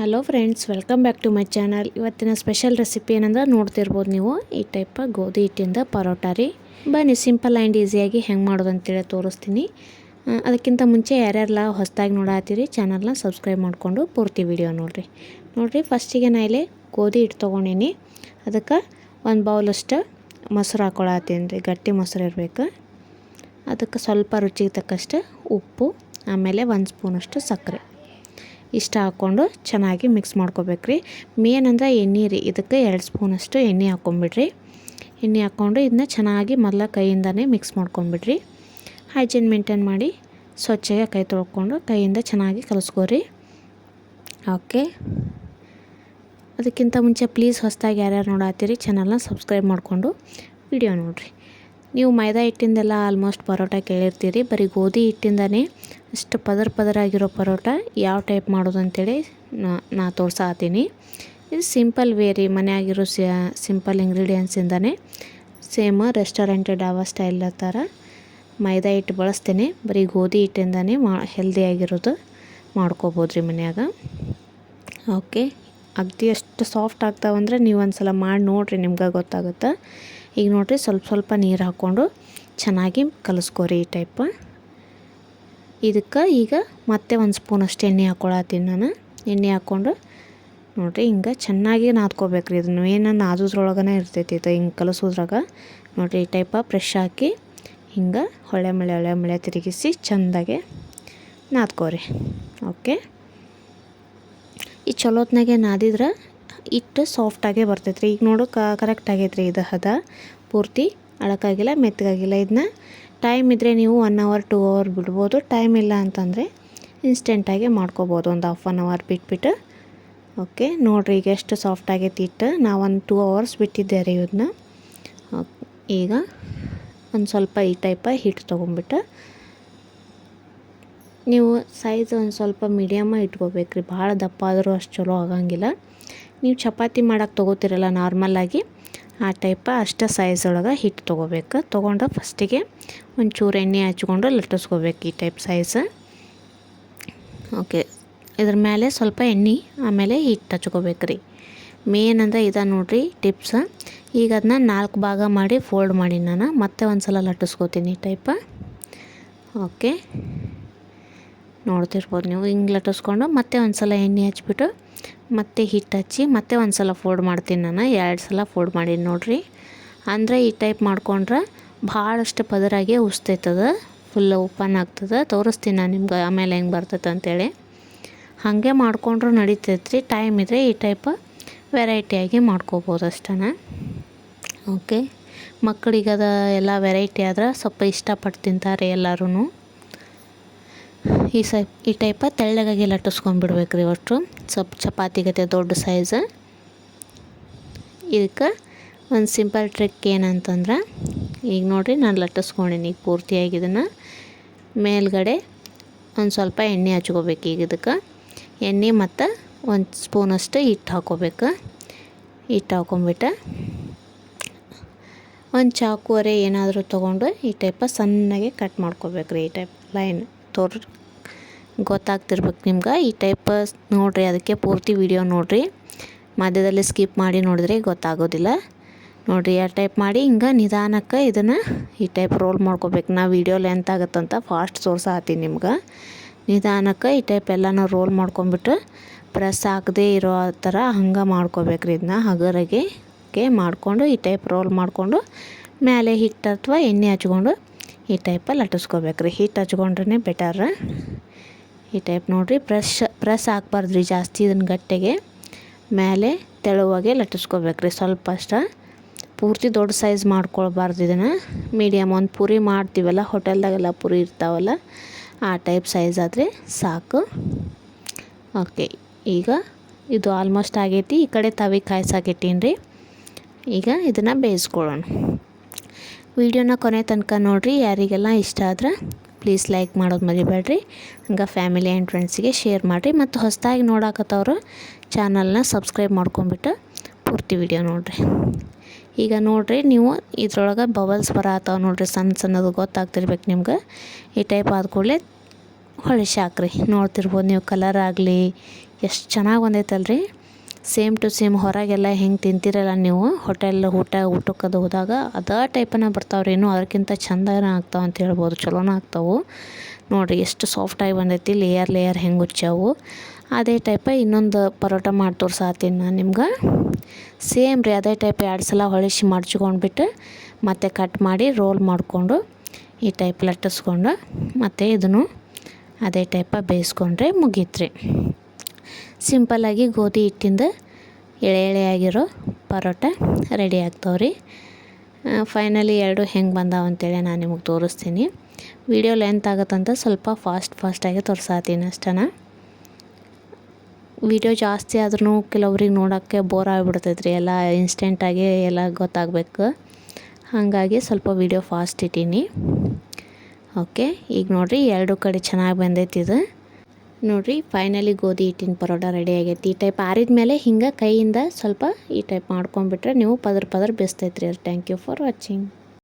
Hello friends welcome back to my channel ಇವತ್ತಿನ special recipe ಏನಂದ್ರೆ ನೋಡ್ತಿರ್ಬೋದು ನೀವು. ಈ ಟೈಪ್ ಗೋಧಿ ಹಿಟ್ಟಿಂದ ಪರೋಟ ರೀ. ಬನ್ನಿ ಸಿಂಪಲ್ ಆ್ಯಂಡ್ ಈಸಿಯಾಗಿ ಹೆಂಗೆ ಮಾಡೋದು ಅಂತೇಳಿ ತೋರಿಸ್ತೀನಿ. ಅದಕ್ಕಿಂತ ಮುಂಚೆ ಯಾರ್ಯಾರೆಲ್ಲ ಹೊಸದಾಗಿ ನೋಡಾತ್ತೀರಿ ಚಾನಲ್ನ ಸಬ್ಸ್ಕ್ರೈಬ್ ಮಾಡಿಕೊಂಡು ಪೂರ್ತಿ ವಿಡಿಯೋ ನೋಡಿರಿ. ನೋಡಿರಿ ಫಸ್ಟಿಗೆ ನಾ ಇಲ್ಲಿ ಗೋಧಿ ಹಿಟ್ಟು ತೊಗೊಂಡೀನಿ. ಅದಕ್ಕೆ ಒಂದು ಬೌಲಷ್ಟು ಮೊಸರು ಹಾಕೊಳತ್ತೀನಿ ರೀ, ಗಟ್ಟಿ ಮೊಸರು ಇರಬೇಕು. ಅದಕ್ಕೆ ಸ್ವಲ್ಪ ರುಚಿಗೆ ತಕ್ಕಷ್ಟು ಉಪ್ಪು, ಆಮೇಲೆ ಒಂದು ಸ್ಪೂನಷ್ಟು ಸಕ್ಕರೆ. ಇಷ್ಟ ಹಾಕ್ಕೊಂಡು ಚೆನ್ನಾಗಿ ಮಿಕ್ಸ್ ಮಾಡ್ಕೋಬೇಕ್ರಿ. ಮೇನ್ ಅಂದರೆ ಎಣ್ಣೆ ರೀ. ಇದಕ್ಕೆ ಎರಡು ಸ್ಪೂನಷ್ಟು ಎಣ್ಣೆ ಹಾಕ್ಕೊಂಬಿಡ್ರಿ. ಎಣ್ಣೆ ಹಾಕ್ಕೊಂಡು ಇದನ್ನ ಚೆನ್ನಾಗಿ ಮೊದಲ ಕೈಯಿಂದನೇ ಮಿಕ್ಸ್ ಮಾಡ್ಕೊಂಬಿಡ್ರಿ. ಹೈಜೀನ್ ಮೇಂಟೈನ್ ಮಾಡಿ ಸ್ವಚ್ಛಗೆ ಕೈ ತೊಳ್ಕೊಂಡು ಕೈಯಿಂದ ಚೆನ್ನಾಗಿ ಕಲಿಸ್ಕೋರಿ. ಓಕೆ ಅದಕ್ಕಿಂತ ಮುಂಚೆ ಪ್ಲೀಸ್ ಹೊಸದಾಗಿ ಯಾರ್ಯಾರು ನೋಡತ್ತೀರಿ ಚಾನಲ್ನ ಸಬ್ಸ್ಕ್ರೈಬ್ ಮಾಡಿಕೊಂಡು ವಿಡಿಯೋ ನೋಡಿರಿ. ನೀವು ಮೈದಾ ಹಿಟ್ಟಿಂದೆಲ್ಲ ಆಲ್ಮೋಸ್ಟ್ ಪರೋಟ ಕೇಳಿರ್ತೀರಿ. ಬರೀ ಗೋಧಿ ಹಿಟ್ಟಿಂದನೇ ಅಷ್ಟು ಪದರ ಪದರಾಗಿರೋ ಪರೋಟ ಯಾವ ಟೈಪ್ ಮಾಡೋದು ಅಂತೇಳಿ ನಾ ತೋರ್ಸಾತೀನಿ ಇದು ಸಿಂಪಲ್ ವೇ ರೀ, ಮನೆಯಾಗಿರೋ ಸಿಂಪಲ್ ಇಂಗ್ರೀಡಿಯೆಂಟ್ಸಿಂದನೇ ಸೇಮ್ ರೆಸ್ಟೋರೆಂಟ್ ಡಾಬಾ ಸ್ಟೈಲ್ ಥರ ಮೈದಾ ಹಿಟ್ಟು ಬಳಸ್ತೇನೆ. ಬರೀ ಗೋಧಿ ಹಿಟ್ಟಿಂದನೇ ಮಾ ಹೆಲ್ದಿಯಾಗಿರೋದು ಮಾಡ್ಕೋಬೋದು ರೀ ಮನ್ಯಾಗ. ಓಕೆ ಅಗದಿ ಎಷ್ಟು ಸಾಫ್ಟ್ ಆಗ್ತಾವಂದರೆ ನೀವು ಒಂದು ಸಲ ಮಾಡಿ ನೋಡಿರಿ ನಿಮ್ಗೆ ಗೊತ್ತಾಗುತ್ತೆ. ಈಗ ನೋಡಿರಿ ಸ್ವಲ್ಪ ಸ್ವಲ್ಪ ನೀರು ಹಾಕ್ಕೊಂಡು ಚೆನ್ನಾಗಿ ಕಲಿಸ್ಕೋರಿ ಈ ಟೈಪ್ ಇದಕ್ಕೆ ಈಗ ಮತ್ತೆ ಒಂದು ಸ್ಪೂನ್ ಅಷ್ಟು ಎಣ್ಣೆ ಹಾಕ್ಕೊಳತ್ತೀನಿ ನಾನು. ಎಣ್ಣೆ ಹಾಕ್ಕೊಂಡು ನೋಡಿರಿ ಹಿಂಗೆ ಚೆನ್ನಾಗಿ ನಾದ್ಕೋಬೇಕ್ರಿ ಇದನ್ನು. ಏನು ನಾದೋದ್ರೊಳಗೇ ಇರ್ತೈತಿ ಇದು ಹಿಂಗೆ ಕಲಸೋದ್ರಾಗ. ನೋಡಿರಿ ಈ ಟೈಪ ಫ್ರೆಶ್ ಹಾಕಿ ಹಿಂಗೆ ಹೊಳೆ ಮಳೆ ಹೊಳೆ ಮಳೆ ತಿರುಗಿಸಿ ಚೆಂದಾಗೆ ನಾದ್ಕೋರಿ. ಓಕೆ ಈ ಚಲೋತ್ನಾಗೆ ನಾದಿದ್ರೆ ಇಟ್ಟು ಸಾಫ್ಟಾಗೆ ಬರ್ತೈತೆ ರೀ ಈಗ ನೋಡು ಕರೆಕ್ಟ್ ಆಗೈತೆ ರೀ ಇದು ಹದ. ಪೂರ್ತಿ ಅಳಕಾಗಿಲ್ಲ, ಮೆತ್ತಗಾಗಿಲ್ಲ. ಇದನ್ನ ಟೈಮ್ ಇದ್ದರೆ ನೀವು ಒನ್ ಅವರ್ ಟೂ ಅವರ್ ಬಿಡ್ಬೋದು. ಟೈಮ್ ಇಲ್ಲ ಅಂತಂದರೆ ಇನ್ಸ್ಟೆಂಟಾಗಿ ಮಾಡ್ಕೋಬೋದು. ಒಂದು ಹಾಫ್ ಆನ್ ಅವರ್ ಬಿಟ್ಬಿಟ್ಟು. ಓಕೆ ನೋಡಿರಿ ಈಗ ಎಷ್ಟು ಸಾಫ್ಟ್ ಆಗೈತಿ ಇಟ್ಟು ನಾವು ಒಂದು ಟೂ ಅವರ್ಸ್ ಬಿಟ್ಟಿದ್ದೆ ರೀ ಇದನ್ನ ಈಗ ಒಂದು ಸ್ವಲ್ಪ ಈ ಟೈಪ ಹಿಟ್ಟು ತೊಗೊಂಬಿಟ್ಟು ನೀವು ಸೈಜ್ ಒಂದು ಸ್ವಲ್ಪ ಮೀಡಿಯಮ್ಮ ಇಟ್ಕೋಬೇಕ್ರಿ. ಭಾಳ ದಪ್ಪ ಆದರೂ ಅಷ್ಟು ಚಲೋ ಆಗಂಗಿಲ್ಲ. ನೀವು ಚಪಾತಿ ಮಾಡೋಕ್ಕೆ ತೊಗೋತಿರಲ್ಲ ನಾರ್ಮಲಾಗಿ ಆ ಟೈಪ ಅಷ್ಟೇ ಸೈಜ್ ಒಳಗೆ ಹಿಟ್ಟು ತೊಗೋಬೇಕು. ತೊಗೊಂಡು ಫಸ್ಟಿಗೆ ಒಂಚೂರು ಎಣ್ಣೆ ಹಚ್ಕೊಂಡು ಲಟ್ಟಿಸ್ಕೋಬೇಕು ಈ ಟೈಪ್ ಸೈಜ್ ಓಕೆ ಇದ್ರ ಮೇಲೆ ಸ್ವಲ್ಪ ಎಣ್ಣೆ, ಆಮೇಲೆ ಹಿಟ್ಟು ಹಚ್ಕೋಬೇಕು ರೀ. ಮೇನ್ ಅಂದ್ರೆ ಇದೆ ನೋಡಿರಿ ಟಿಪ್ಸ್ ಈಗ ಅದನ್ನ ನಾಲ್ಕು ಭಾಗ ಮಾಡಿ ಫೋಲ್ಡ್ ಮಾಡಿ ನಾನು. ಮತ್ತೆ ಒಂದು ಸಲ ಲಟ್ಟಿಸ್ಕೋತೀನಿ ಈ ಟೈಪ ಓಕೆ ನೋಡ್ತಿರ್ಬೋದು ನೀವು. ಹಿಂಗೆ ಲಟ್ಟಿಸ್ಕೊಂಡು ಮತ್ತೆ ಒಂದು ಸಲ ಎಣ್ಣೆ ಹಚ್ಬಿಟ್ಟು ಮತ್ತೆ ಹಿಟ್ಟು ಹಚ್ಚಿ ಮತ್ತೆ ಒಂದು ಸಲ ಫೋಲ್ಡ್ ಮಾಡ್ತೀನಿ ನಾನು. ಎರಡು ಸಲ ಫೋಲ್ಡ್ ಮಾಡೀನಿ ನೋಡಿರಿ. ಅಂದರೆ ಈ ಟೈಪ್ ಮಾಡ್ಕೊಂಡ್ರೆ ಭಾಳಷ್ಟು ಪದರಾಗೆ ಉಸ್ತೈತದ ಫುಲ್ ಓಪನ್ ಆಗ್ತದೆ. ತೋರಿಸ್ತೀನಿ ನಾನು ನಿಮ್ಗೆ ಆಮೇಲೆ ಹೆಂಗೆ ಬರ್ತೈತೆ ಅಂತೇಳಿ. ಹಾಗೆ ಮಾಡ್ಕೊಂಡ್ರೂ ನಡೀತೈತೆ ರೀ ಟೈಮ್ ಇದ್ದರೆ ಈ ಟೈಪ್ ವೆರೈಟಿಯಾಗಿ ಮಾಡ್ಕೋಬೋದು ಅಷ್ಟೇ ಓಕೆ ಮಕ್ಕಳಿಗೆ ಎಲ್ಲ ವೆರೈಟಿ ಆದ್ರೆ ಸ್ವಲ್ಪ ಇಷ್ಟಪಟ್ಟು ತಿಂತಾರೆ ಎಲ್ಲರೂ ಈ ಸೈ ಈ ಟೈಪ ತೆಳ್ಳಗಾಗಿ ಲಟ್ಟಿಸ್ಕೊಂಡ್ಬಿಡ್ಬೇಕು ರೀ ಒಟ್ಟು ಸ್ವಲ್ಪ ಚಪಾತಿ ಗತೆ ದೊಡ್ಡ ಸೈಜ ಇದಕ್ಕೆ ಒಂದು ಸಿಂಪಲ್ ಟ್ರಿಕ್ ಏನಂತಂದ್ರೆ, ಈಗ ನೋಡಿರಿ ನಾನು ಲಟ್ಟಿಸ್ಕೊಂಡೀನಿ ಈಗ ಪೂರ್ತಿಯಾಗಿ ಇದನ್ನು. ಮೇಲ್ಗಡೆ ಒಂದು ಸ್ವಲ್ಪ ಎಣ್ಣೆ ಹಚ್ಕೋಬೇಕು ಈಗ ಇದಕ್ಕೆ. ಎಣ್ಣೆ ಮತ್ತು ಒಂದು ಸ್ಪೂನಷ್ಟು ಹಿಟ್ಟು ಹಾಕೋಬೇಕು. ಹಿಟ್ಟು ಹಾಕೊಂಬಿಟ್ಟು ಒಂದು ಚಾಕುವರೆ ಏನಾದರೂ ತೊಗೊಂಡು ಈ ಟೈಪ ಸಣ್ಣಗೆ ಕಟ್ ಮಾಡ್ಕೋಬೇಕು ರೀ ಈ ಟೈಪ್ ಲೈನ್ ತೋರ್ ಗೊತ್ತಾಗ್ತಿರ್ಬೇಕು ನಿಮ್ಗೆ. ಈ ಟೈಪ್ ನೋಡಿರಿ, ಅದಕ್ಕೆ ಪೂರ್ತಿ ವಿಡಿಯೋ ನೋಡಿರಿ. ಮಧ್ಯದಲ್ಲಿ ಸ್ಕಿಪ್ ಮಾಡಿ ನೋಡಿದ್ರೆ ಗೊತ್ತಾಗೋದಿಲ್ಲ. ನೋಡಿರಿ ಆ ಟೈಪ್ ಮಾಡಿ, ಹಿಂಗೆ ನಿಧಾನಕ್ಕೆ ಇದನ್ನು ಈ ಟೈಪ್ ರೋಲ್ ಮಾಡ್ಕೋಬೇಕು. ನಾ ವಿಡಿಯೋ ಲೆಂತ್ ಆಗುತ್ತಂತ ಫಾಸ್ಟ್ ತೋರ್ಸಾತೀನಿ ನಿಮ್ಗೆ. ನಿಧಾನಕ್ಕೆ ಈ ಟೈಪ್ ಎಲ್ಲನೂ ರೋಲ್ ಮಾಡ್ಕೊಂಬಿಟ್ಟು ಪ್ರೆಸ್ ಹಾಕದೇ ಇರೋ ಥರ ಹಂಗೆ ಮಾಡ್ಕೋಬೇಕ್ರಿ ಇದನ್ನ ಹಗರಗೆ ಕೆ ಮಾಡಿಕೊಂಡು ಈ ಟೈಪ್ ರೋಲ್ ಮಾಡಿಕೊಂಡು ಮೇಲೆ ಹಿಟ್ಟು ಅಥವಾ ಎಣ್ಣೆ ಹಚ್ಕೊಂಡು ಈ ಟೈಪಲ್ಲಿ ಲಟ್ಟಿಸ್ಕೋಬೇಕ್ರಿ. ಹಿಟ್ಟು ಹಚ್ಕೊಂಡ್ರೆ ಬೆಟರ್ ಈ ಟೈಪ್ ನೋಡಿರಿ. ಪ್ರೆಸ್ ಪ್ರೆಸ್ ಹಾಕ್ಬಾರ್ದು ರೀ ಜಾಸ್ತಿ ಇದನ್ನು ಗಟ್ಟೆಗೆ. ಮೇಲೆ ತೆಳುವಾಗೆ ಲಟ್ಟಿಸ್ಕೋಬೇಕ್ರಿ ಸ್ವಲ್ಪ ಅಷ್ಟ. ಪೂರ್ತಿ ದೊಡ್ಡ ಸೈಜ್ ಮಾಡ್ಕೊಳ್ಬಾರ್ದು ಇದನ್ನು. ಮೀಡಿಯಮ್ ಒಂದು ಪೂರಿ ಮಾಡ್ತೀವಲ್ಲ, ಹೋಟೆಲ್ದಾಗೆಲ್ಲ ಪೂರಿ ಇರ್ತಾವಲ್ಲ, ಆ ಟೈಪ್ ಸೈಜ್ ಆದರೆ ಸಾಕು. ಓಕೆ ಈಗ ಇದು ಆಲ್ಮೋಸ್ಟ್ ಆಗೈತಿ. ಈ ಕಡೆ ತವಿ ಕಾಯ್ಸಾಕಿಟ್ಟೀನಿ ರೀ ಈಗ ಇದನ್ನು ಬೇಯಿಸ್ಕೊಳ್ಳೋಣ. ವಿಡಿಯೋನ ಕೊನೆ ತನಕ ನೋಡಿರಿ, ಯಾರಿಗೆಲ್ಲ ಇಷ್ಟ ಆದ್ರೆ ಪ್ಲೀಸ್ ಲೈಕ್ ಮಾಡೋದು ಮರಿಬೇಡ್ರಿ. ಹಂಗೆ ಫ್ಯಾಮಿಲಿ ಆ್ಯಂಡ್ ಫ್ರೆಂಡ್ಸಿಗೆ ಶೇರ್ ಮಾಡಿರಿ. ಮತ್ತು ಹೊಸದಾಗಿ ನೋಡಾಕತ್ತವ್ರು ಚಾನಲ್ನ ಸಬ್ಸ್ಕ್ರೈಬ್ ಮಾಡ್ಕೊಂಬಿಟ್ಟು ಪೂರ್ತಿ ವಿಡಿಯೋ ನೋಡಿರಿ. ಈಗ ನೋಡಿರಿ ನೀವು ಇದ್ರೊಳಗೆ ಬಬಲ್ಸ್ ಬರತ್ತಾವ ನೋಡಿರಿ. ಸಣ್ಣ ಸಣ್ಣದು ಗೊತ್ತಾಗ್ತಿರ್ಬೇಕು ನಿಮ್ಗೆ. ಈ ಟೈಪ್ ಆದ ಕೂಡಲೇ ಹೊಳಿಸಿ ಹಾಕ್ರಿ ನೋಡ್ತಿರ್ಬೋದು ನೀವು ಕಲರ್ ಆಗಲಿ, ಎಷ್ಟು ಚೆನ್ನಾಗಿ ಬಂದೈತಲ್ರಿ. ಸೇಮ್ ಟು ಸೇಮ್ ಹೊರಗೆಲ್ಲ ಹೆಂಗೆ ತಿಂತೀರಲ್ಲ ನೀವು? ಹೋಟೆಲ್ ಊಟ, ಊಟಕ್ಕದು ಹೋದಾಗ ಅದೇ ಟೈಪನ ಬರ್ತಾವ್ರಿ. ಇನ್ನೂ ಅದಕ್ಕಿಂತ ಚಂದನ ಆಗ್ತಾವೆ ಅಂತ ಹೇಳ್ಬೋದು. ಚಲೋನ ಆಗ್ತಾವೆ. ನೋಡಿರಿ ಎಷ್ಟು ಸಾಫ್ಟಾಗಿ ಬಂದೈತಿ. ಲೇಯರ್ ಲೇಯರ್ ಹೆಂಗೆ ಉಚ್ಚಾವು. ಅದೇ ಟೈಪ ಇನ್ನೊಂದು ಪರೋಟ ಮಾಡಿ ತೋರಿಸಾತೀನಿ ನಾನು ನಿಮ್ಗೆ. ಸೇಮ್ ರೀ, ಅದೇ ಟೈಪ್ ಎರಡು ಸಲ ಹೊಳಿಸಿ ಮಡ್ಚ್ಕೊಂಡ್ಬಿಟ್ಟು ಮತ್ತೆ ಕಟ್ ಮಾಡಿ ರೋಲ್ ಮಾಡಿಕೊಂಡು ಈ ಟೈಪ್ ಲಟ್ಟಿಸ್ಕೊಂಡು ಮತ್ತು ಇದನ್ನು ಅದೇ ಟೈಪ ಬೇಯಿಸ್ಕೊಂಡ್ರೆ ಮುಗೀತ್ರಿ. ಸಿಂಪಲ್ಲಾಗಿ ಗೋಧಿ ಹಿಟ್ಟಿಂದ ಎಳೆ ಎಳೆ ಆಗಿರೋ ಪರೋಟ ರೆಡಿ ಆಗ್ತಾವ್ರಿ. ಫೈನಲಿ ಎರಡು ಹೆಂಗೆ ಬಂದಾವ ಅಂತೇಳಿ ನಾನು ನಿಮಗೆ ತೋರಿಸ್ತೀನಿ. ವಿಡಿಯೋ ಲೆಂತ್ ಆಗುತ್ತಂತ ಸ್ವಲ್ಪ ಫಾಸ್ಟ್ ಫಾಸ್ಟಾಗಿ ತೋರಿಸಾತೀನಿ ಅಷ್ಟನ? ವಿಡಿಯೋ ಜಾಸ್ತಿ ಆದ್ರೂ ಕೆಲವ್ರಿಗೆ ನೋಡೋಕ್ಕೆ ಬೋರ್ ಆಗಿಬಿಡ್ತೈತೆ ರೀ ಎಲ್ಲ ಇನ್ಸ್ಟೆಂಟಾಗಿ ಎಲ್ಲ ಗೊತ್ತಾಗಬೇಕು. ಹಾಗಾಗಿ ಸ್ವಲ್ಪ ವಿಡಿಯೋ ಫಾಸ್ಟ್ ಇಟ್ಟೀನಿ ಓಕೆ ಈಗ ನೋಡಿರಿ ಎರಡು ಕಡೆ ಚೆನ್ನಾಗಿ ಬಂದೈತಿ ಇದು. ನೋಡಿರಿ ಫೈನಲಿ ಗೋಧಿ ಹಿಟ್ಟಿನ ಪರೋಟ ರೆಡಿ ಆಗೈತಿ. ಈ ಟೈಪ್ ಆರಿದ ಮೇಲೆ ಹಿಂಗೆ ಕೈಯಿಂದ ಸ್ವಲ್ಪ ಈ ಟೈಪ್ ಮಾಡ್ಕೊಂಬಿಟ್ರೆ ನೀವು ಪದರ್ ಪದರ್ ಬೇಯಿಸ್ತೈತ್ರಿ ಥ್ಯಾಂಕ್ ಯು ಫಾರ್ ವಾಚಿಂಗ್